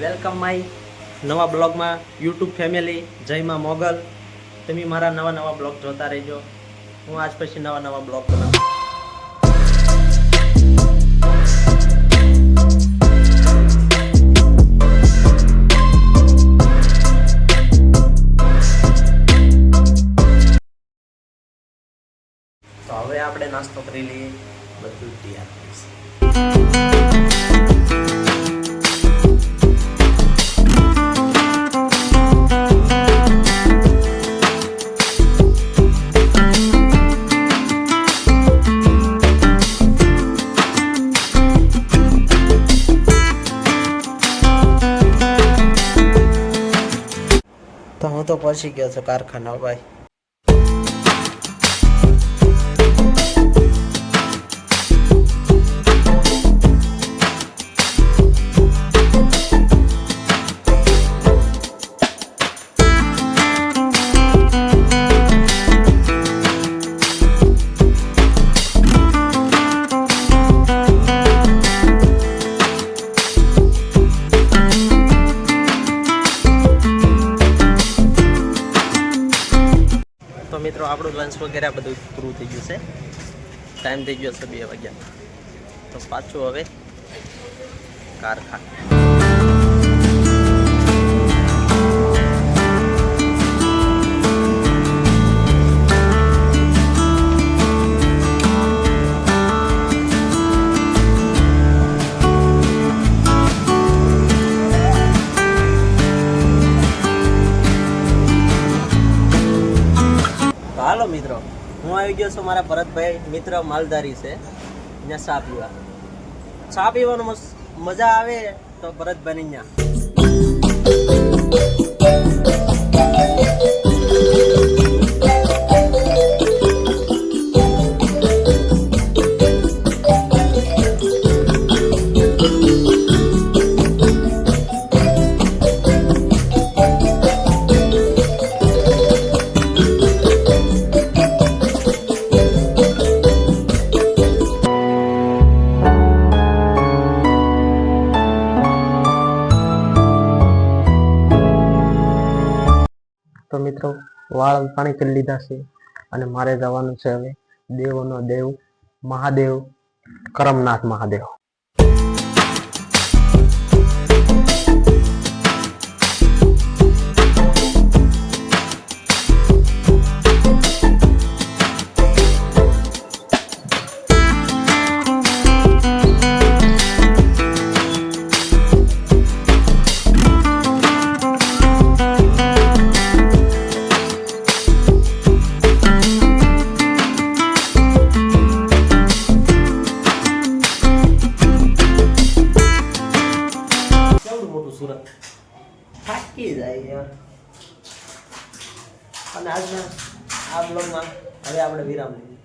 Welcome my નવા બ્લોગમાં YouTube family જયમાં Mughal. તમે મારા નવા નવા બ્લોગ જોતા રહેજો. હું આજ પછી નવા નવા બ્લોગ બનાવું. તો હવે આપણે નાસ્તો કરી લઈએ. બધું તૈયાર થઈશ. તો હું તો પહોંચી ગયો છું કારખાના ભાઈ. તો મિત્રો, આપણું લંચ વગેરે બધું પૂરું થઈ ગયું છે. ટાઈમ થઈ ગયો છે બે વાગ્યા. તો પાછું હવે કારખાના. હું આવી ગયો છું મારા ભરતભાઈ, મિત્ર માલધારી છે. ત્યાં ચા પીવા. ચા પીવાનું મજા આવે તો ભરતભાઈ અહીંયા તો મિત્રો, વાળ પાણી કરી લીધા છે અને મારે જવાનું છે હવે દેવોનો દેવ, મહાદેવ, કરમનાથ મહાદેવ. થાકી જાય અને આજના આ બ્લોગમાં હવે આપણે વિરામ લઈએ.